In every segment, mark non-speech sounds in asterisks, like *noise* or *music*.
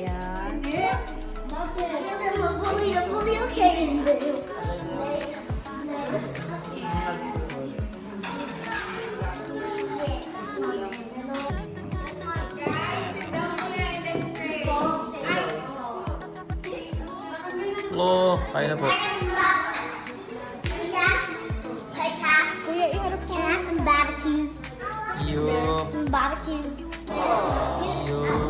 Yeah. Hopefully, hopefully, okay. Hello, kaya na po. Kuya, iharap Can I have some barbecue? Iyo. Some barbecue. Iyo.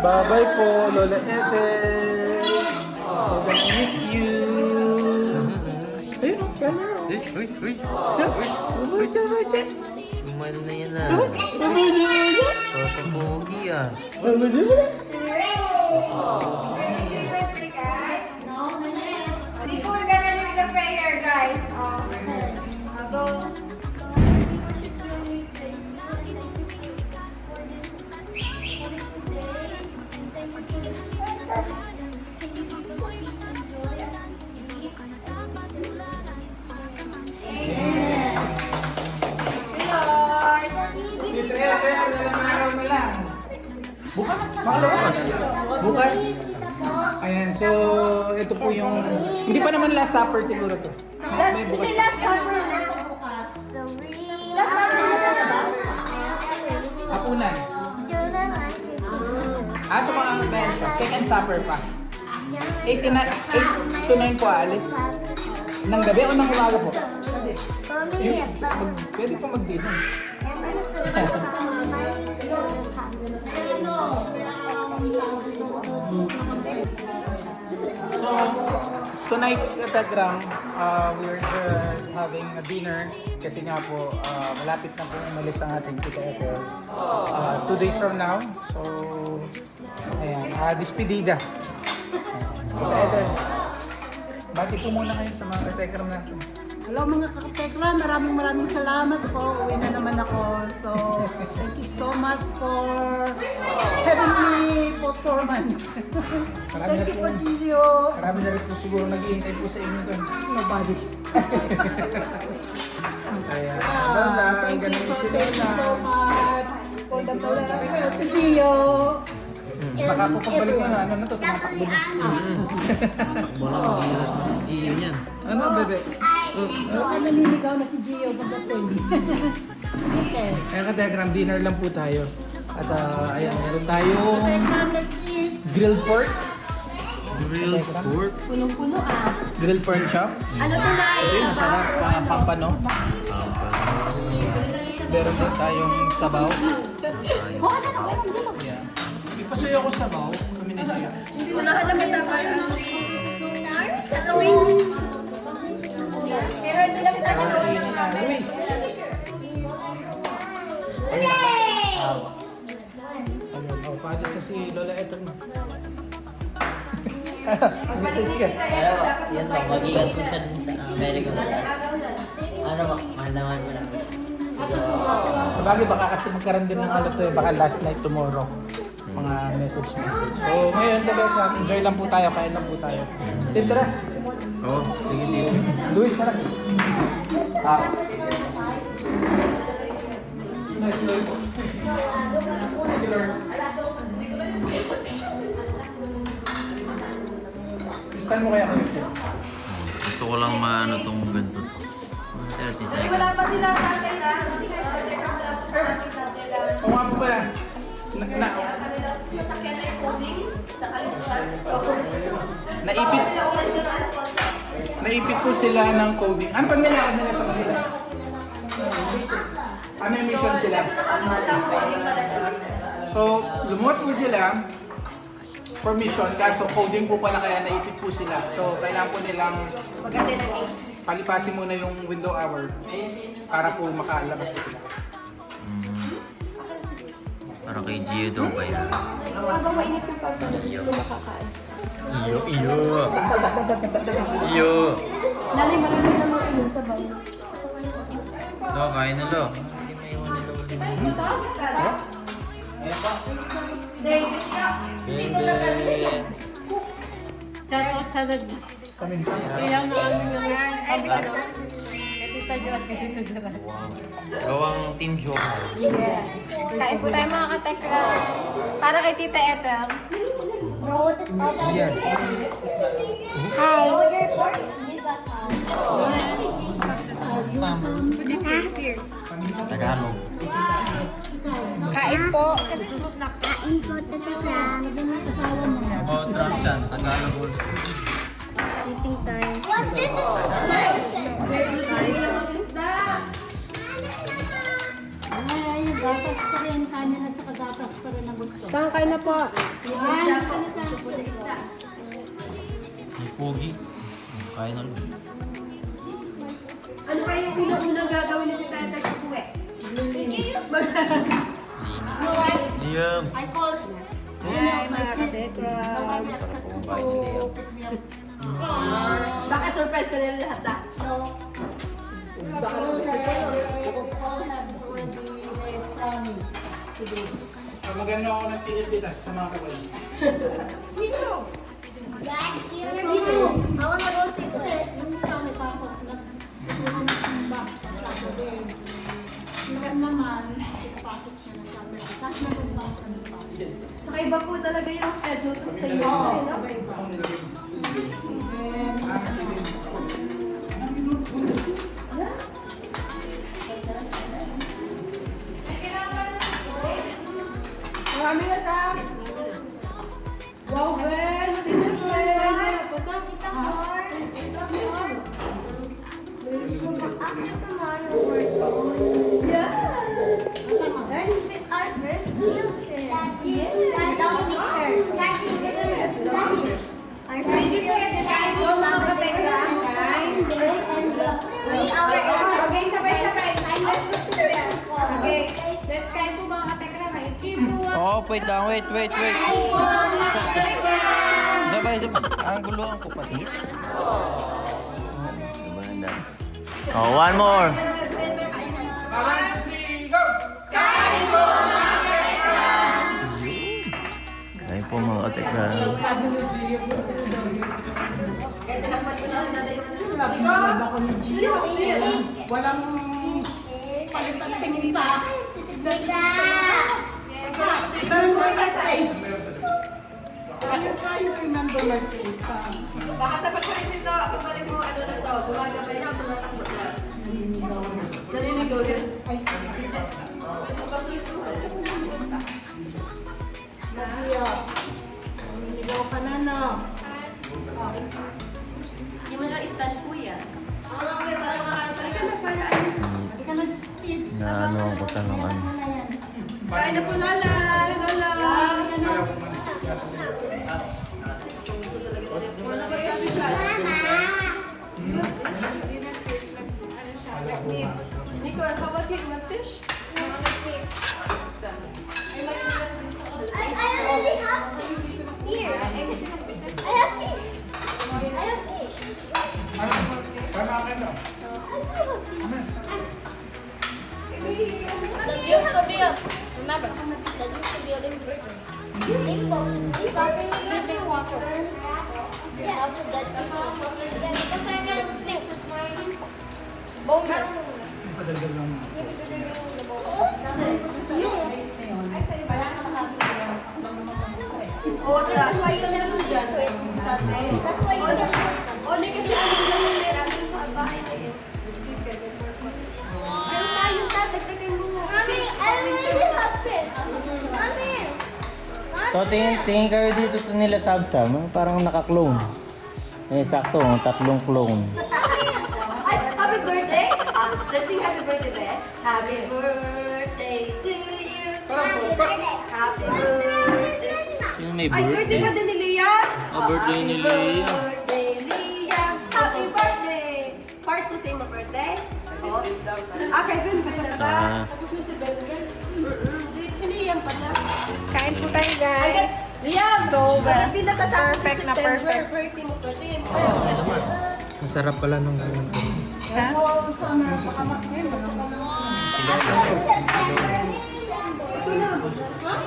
Bye-bye po, Lola Ethel. I'm gonna miss you. Ayun, camera. Uy, uy, uy. Bye-bye, bye-bye. Smile na yan ah. Bye-bye. Toto pogi ah. Before we're Bukas? Bukas. Bukas? Ayan, so ito po yung... Hindi pa naman last supper siguro to. May bukas. Last supper na. Last supper na Hapunan. Ah, so mga meron pa. Second supper pa. 8 to 9, 8 to 9 po alis. Nang gabi o nang umaga po? Yung, mag, pwede pa mag-dinner. So, tonight at round, uh, we're just having a dinner kasi nga po, uh, malapit na po umalis ang ating tita Ethel. Uh, two days from now. So, ayan, uh, dispedida. Ethel, bati po muna kayo sa mga katekram natin. Hello mga kakatekla, maraming maraming salamat po. Uwi na naman ako. So, thank you so much for heavenly performance. Marami na thank you po, Gio. marami na rin po siguro nag-iintay po sa inyo doon. Nobody. Kaya, Ah, bye-bye. thank you so, thank you so much. For the blessing to Gio. Baka po pagbalik nyo na, ano na to, tumatakbo na. Wala mag-iilas na si Gio niyan. Ano, bebe? Baka naninigaw na si Gio pagdating. okay. *laughs* Kaya ka-diagram, dinner lang po tayo. At ah, ayan, meron tayong grilled pork, Grilled pork. Punong-puno ah. grilled pork chop. Ano to na? Ito yung masarap, uh, pampano. Meron din tayong sabaw. Oh, ano na? Wait, dito. Yeah. Ipasuyo ko sabaw, kami ni Gio. Unahan naman na lang sa Para na. Paano sa si Lola Eton? Message ka. Pero yan ko siya dun sa American Class. Ano ba, mahal naman mo lang. Sa bagay, baka kasi magkaroon din ng ano to eh, baka last night tomorrow. mga message message. So ngayon talaga, enjoy lang po tayo, kain lang po tayo. Sintra, Oo, sige, sige. Luis, sarap. Ah. Gustuhan mo kaya yun? Gusto ko lang maano tong ganito. 30 seconds. O nga po pala. Na, na, naipit. Naipit po sila ng coding. Ano pang nilakad nila sa So, lumuwas po sila for mission, kaso coding po pala kaya naipit po sila. So, kailangan po nilang palipasin muna yung window hour para po makalabas po sila. Para kay Gio daw ba yan? Habang mainit yung pagkakas, hindi makakain. Iyo, iyo. Iyo. Nalay, marami na mga inom sa bayo. Lo, kain na lo. Charot sa nag... Kami pa. Ilang na kami naman. Ay, Tita Jo at Tita Jara. Gawang Team Joker. Yes. Kain po tayo mga katekra. Para kay Tita Ethel. Other. Yan. Kain po, tatakam. Asawa mo. About Ramsan, Tagalog also. Eating time. What? This is Ay, gatas pa rin, kanin at saka gatas pa rin ang gusto. Kain na po. May pogi. Kain na lo. Ano kayo yung unang-unang gagawin ni Tita Ethel sa kuwi? Liam. I call Ay, mga katekra. Baka surprise ka nila lahat ah. Pag maganda ako ng tilit-tilas sa mga kawal. Guys, you're I wanna go to Kasi nung isa may pasok, nagtutuhan ng simba sa Saturday. Ngayon naman, iba po talaga yung schedule sa iyo. Wait lang. Wait, wait, wait. Sabay, sabay. Ang guluhan ko pati. Oh, one more. One, three, go! Kain po mga katekran. Walang, palitan tingin sa akin. I'm trying to remember my face. Baka tapat ko rin dito. Pabalik mo ano na to. Gumagabay I have fish. Tama ka no? That used to be a, remember, that used to be a Living water. Yeah, also dead people. Yeah, because I can speak with my bonus. Padagdag lang. Oo, That's why you never do it. That's why you never do it. Only kasi ano lang yung meron sa bahay na yun. Na, yun na, dagdagan mo. Mommy, I really help it. Mommy. So, tingin, tingin kayo dito to nila Sabsam. ah, Parang naka-clone. Eh, sakto. oh, Tatlong clone. Happy birthday to you. Happy birthday. Happy birthday. Yung may Ay, birthday birthday. pa din ni Liam. Ah, birthday ni Liam. Happy birthday, Liam. Happy birthday. Part 2 sa iyong birthday? Oh. Ah, Kevin, na ba? Ah, Mm-mm, di- Si Liam pala. Kain po tayo guys. Liam! So, Pag di natatapos perfect na perfect. birthday mo pa din. Masarap pala nung Ha? September. September. September. Huh?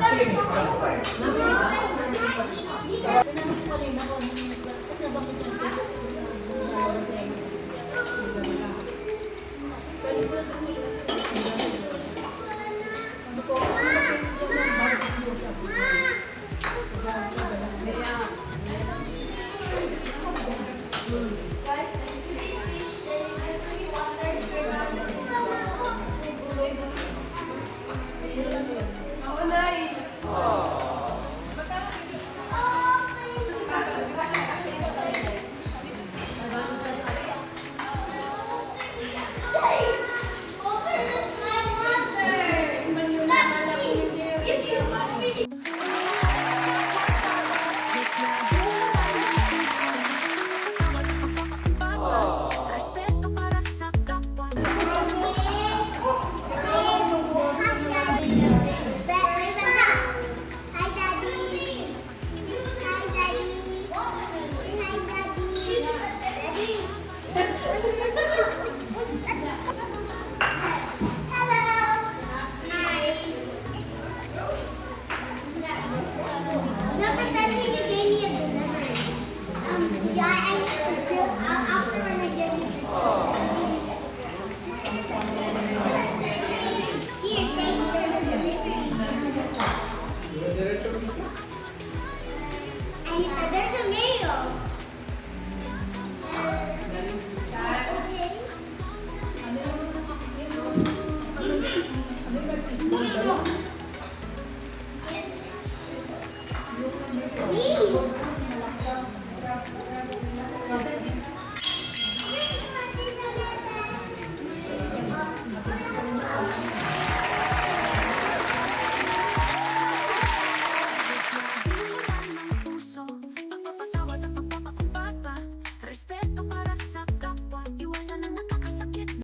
September.